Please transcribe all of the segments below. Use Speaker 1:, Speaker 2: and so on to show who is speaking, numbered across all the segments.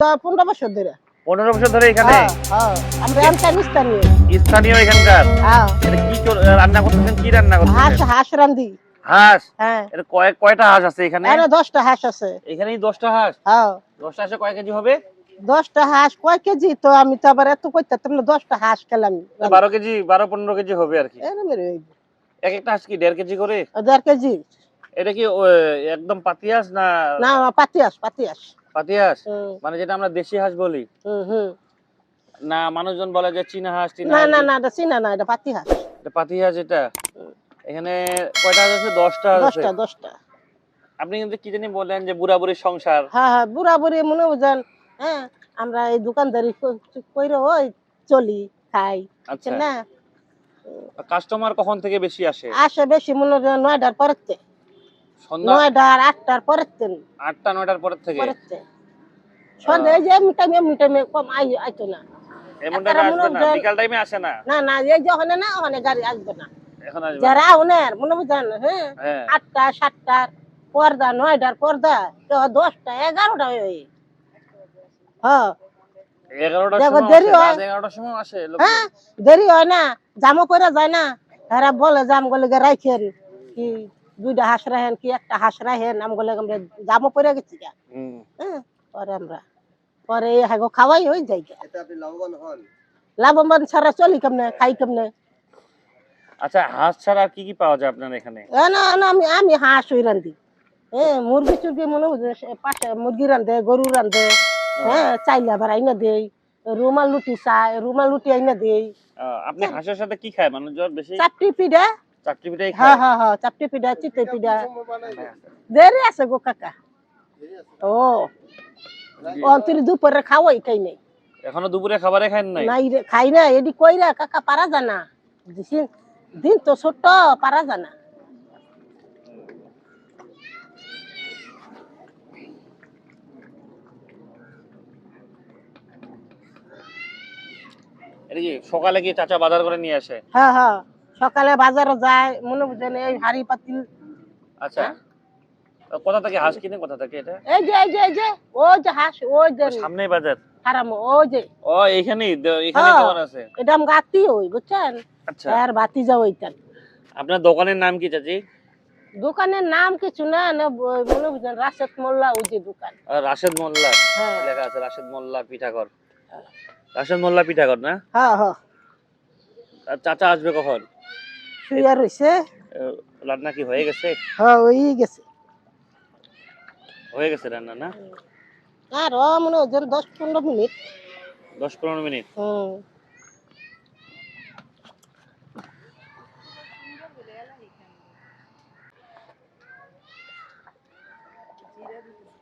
Speaker 1: পনেরো বছর ধরে।
Speaker 2: পনেরো বছর ধরে এখানে?
Speaker 1: হ্যাঁ, হ্যাঁ। আমরা স্থানীয়।
Speaker 2: স্থানীয় এখানকার?
Speaker 1: হ্যাঁ।
Speaker 2: কি রান্না করতেছেন? কি রান্না
Speaker 1: হাঁস
Speaker 2: করতেছেন?
Speaker 1: হাঁস রান্ধি
Speaker 2: হাঁস?
Speaker 1: হ্যাঁ।
Speaker 2: কয়েক কয়টা হাঁস আছে এখানে?
Speaker 1: দশটা হাঁস আছে।
Speaker 2: এখানেই হাঁস?
Speaker 1: হ্যাঁ।
Speaker 2: হাঁসে কয় কেজি হবে?
Speaker 1: হাঁস কয় কেজি? তো আমি তো আবার এত করতাম না দশটা হাঁস খেলাম।
Speaker 2: বারো কেজি বারো পনেরো কেজি হবে আর কি। এক একটা হাঁস কি দেড় কেজি করে?
Speaker 1: দেড় কেজি।
Speaker 2: এটা কি একদম পাতি হাঁস না
Speaker 1: না পাতি হাঁস পাতি হাঁস।
Speaker 2: পাতি হাঁস মানে যেটা আমরা দেশি হাঁস বলি। না মানুষজন বলে যে চীনা হাঁস চীনা
Speaker 1: না না না এটা চিনা না এটা পাতি হাঁস।
Speaker 2: এটা পাতি হাঁস এটা? এখানে কয়টা হাঁস আছে? দশটা হাঁস আছে?
Speaker 1: দশটা দশটা।
Speaker 2: আপনি কিন্তু কি জানি বললেন যে বুড়া বুড়ির সংসার।
Speaker 1: হ্যাঁ হ্যাঁ বুড়া বুড়ি মনে বুঝেন হ্যাঁ আমরা এই দোকানদারি কইরে ওই চলি খাই
Speaker 2: আচ্ছা।
Speaker 1: না?
Speaker 2: কাস্টমার কখন থেকে বেশি আসে?
Speaker 1: আসে বেশি মনে হয় নয়টার পরেতে
Speaker 2: সন্ধ্যা
Speaker 1: নয়টার আটটার পরেতে
Speaker 2: আটটা নয়টার পর থেকে?
Speaker 1: সন্ধ্যা এই যে এমনি টাইমে এমনি টাইমে কম আই আইতো না।
Speaker 2: এমন টাইমে আসবে না? বিকাল টাইমে আসে না?
Speaker 1: না না এই যে না ওখানে গাড়ি আসবে না।
Speaker 2: এখন আসবে
Speaker 1: যারা ওনের মনে বুঝেন হ্যাঁ?
Speaker 2: হ্যাঁ।
Speaker 1: আটটা সাতটার পর্দা নয়টার পর্দা তো দশটা এগারোটা হয়ে হ্যাঁ। দেরি হয়। দেরি হয় না জামও করে যায় না। এরা বলে জাম গলে রাখেন কি দুইটা হাঁস রাখেন কি একটা হাঁস রাখেন আম গলে আমরা জামও পরে গেছি গা।
Speaker 2: হুম।
Speaker 1: হ্যাঁ পরে আমরা পরে এই হাগো খাওয়াই হয়ে যাই গা।
Speaker 3: লাভবান হন।
Speaker 1: লাভবান ছাড়া চলি কেমনে খাই কেমনে?
Speaker 2: আচ্ছা হাঁস ছাড়া আর কি কি পাওয়া যায় আপনার এখানে?
Speaker 1: এ না না আমি আমি হাঁস ওই রান্ধি। হ্যাঁ মুরগি চুরগি মনে বুঝে সে পাশে মুরগি রান্ধে গরু রান্ধে হ্যাঁ চাইলে আবার আইনা দেই রুমাল লুটি চাই রুমাল লুটি আইনা দেই।
Speaker 2: আপনি হাঁসের সাথে কি খায়? মানুষজন বেশি?
Speaker 1: চাপটি পিঠা হ্যাঁ হ্যাঁ হ্যাঁ চাপটি পিঠা চিতে পিঠা।
Speaker 3: সময় বানাই দেন।
Speaker 1: দেরি আছে গো কাকা। ও। অন্তরি দুপুরে খাওয়াই খাই নাই।
Speaker 2: এখনও দুপুরে খাবারে খান নাই?
Speaker 1: নাই খাই না এডি কইরা কাকা পারা জানা? দিছি দিন তো ছোট্ট পারা জানা।
Speaker 2: সকালে কি চাচা বাজার করে নিয়ে আসে?
Speaker 1: হ্যাঁ হ্যাঁ। সকালে বাজারে যায় মনে বুঝেন এই হাড়ি পাতিল।
Speaker 2: আচ্ছা। কোথা থেকে হাঁস কিনে কোথা থেকে এটা?
Speaker 1: এই যে এই যে এই যে ওই যে হাঁস ওই যে
Speaker 2: সামনেই বাজার?
Speaker 1: হারাম ওই যে।
Speaker 2: ও এইখানেই দ- এখানে
Speaker 1: হ্যাঁ।
Speaker 2: দোকান আছে?
Speaker 1: এটা আম গাতি ওই বুঝছেন?
Speaker 2: আচ্ছা।
Speaker 1: আর বাতি যাও ওইটান
Speaker 2: আপনার দোকানের নাম কি চাচি?
Speaker 1: দোকানের নাম কিছু না না মনে বুঝেন রাশেদ মোল্লা ওই যে দোকান।
Speaker 2: রাশেদ মোল্লা?
Speaker 1: হ্যাঁ।
Speaker 2: লেখা আছে রাশেদ মোল্লা পিঠাঘর। রাশেদ মোল্লা পিঠাঘর না?
Speaker 1: হ্যাঁ হ্যাঁ।
Speaker 2: চাচা আসবে কখন?
Speaker 1: শুয়ে
Speaker 2: আহ, রান্না কি হয়ে গেছে?
Speaker 1: হ্যাঁ ওই গেছে।
Speaker 2: হয়ে গেছে রান্না না?
Speaker 1: আর মনে হয় দশ পনেরো মিনিট।
Speaker 2: দশ পনেরো মিনিট?
Speaker 1: হুম।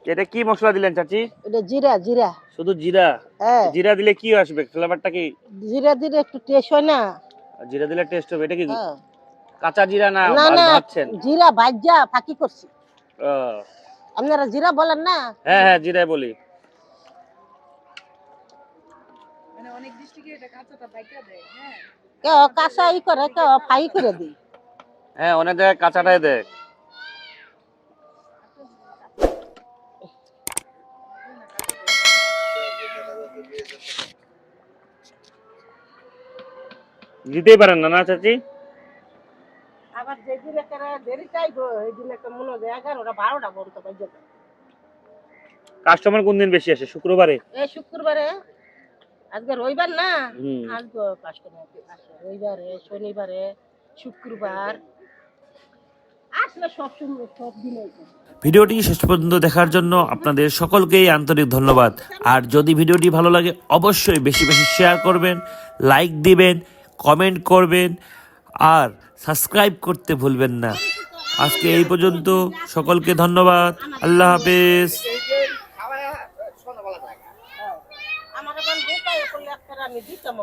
Speaker 2: এটা কি মশলা দিলেন চাচি?
Speaker 1: এটা জিরা জিরা।
Speaker 2: শুধু জিরা?
Speaker 1: হ্যাঁ
Speaker 2: জিরা দিলে কি আসবে? ফ্লেভারটা কি?
Speaker 1: জিরা দিলে একটু টেস্ট হয় না।
Speaker 2: জিরা দিলে টেস্ট হবে এটা কি?
Speaker 1: হ্যাঁ।
Speaker 2: কাঁচা জিরা না
Speaker 1: না না
Speaker 2: ভাজছেন?
Speaker 1: জিরা ভাজা ফাঁকি করছি। আপনারা জিরা বলেন না?
Speaker 2: হ্যাঁ হ্যাঁ জিরাই বলি।
Speaker 1: কেউ কাঁচা ই করে কেউ ফাই করে দিই
Speaker 2: হ্যাঁ অনেক জায়গায় কাঁচাটাই দেয়। দিতেই পারেন না না চাচি?
Speaker 1: আবার যেদিন একটা দেরি চাইব ওই দিন একটা মনে হয় এগারোটা বারোটা বন্ধ বাজে
Speaker 2: কাস্টমার কোন দিন বেশি আসে? শুক্রবারে?
Speaker 1: এই শুক্রবারে আজকে রবিবার না? আজকে কাস্টমার আসে রবিবারে শনিবারে শুক্রবার।
Speaker 4: ভিডিওটি শেষ পর্যন্ত দেখার জন্য আপনাদের সকলকেই আন্তরিক ধন্যবাদ। আর যদি ভিডিওটি ভালো লাগে অবশ্যই বেশি বেশি শেয়ার করবেন লাইক দিবেন কমেন্ট করবেন আর সাবস্ক্রাইব করতে ভুলবেন না। আজকে এই পর্যন্ত সকলকে ধন্যবাদ। আল্লাহ হাফেজ।
Speaker 1: আমি দিতাম